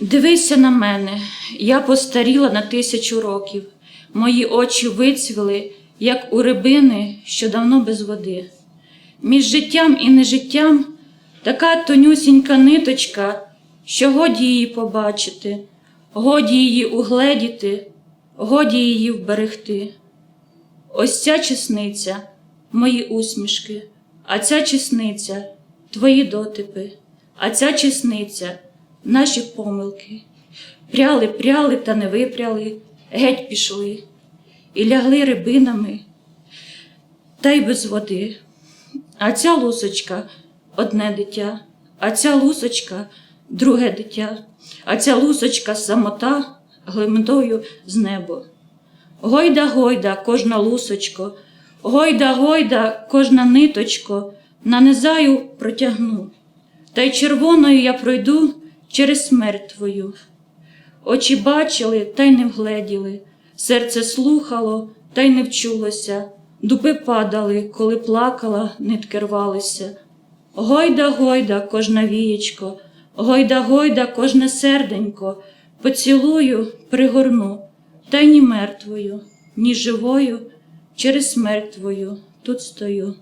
Дивися на мене, я постаріла на тисячу років, мої очі вицвіли, як у рибини, що давно без води. Між життям і нежиттям така тонюсінька ниточка, що годі її побачити, годі її угледіти, годі її вберегти. Ось ця чесниця мої усмішки, а ця чесниця твої дотипи, а ця чесниця наші помилки. Пряли, пряли та не випряли, геть пішли, і лягли рибинами, та й без води. А ця лусочка одне дитя, а ця лусочка друге дитя, а ця лусочка самота глибиною з небо. Гойда, гойда, кожна лусочко, гойда, гойда, кожна ниточко, нанизаю протягну, та й червоною я пройду через смерть твою. Очі бачили, та й не вгледіли, серце слухало, та й не вчулося, дуби падали, коли плакала, нитки рвалися. Гойда, гойда, кожна вієчко, гойда, гойда, кожне серденько, поцілую, пригорну, та й ні мертвою, ні живою, через смерть твою тут стою.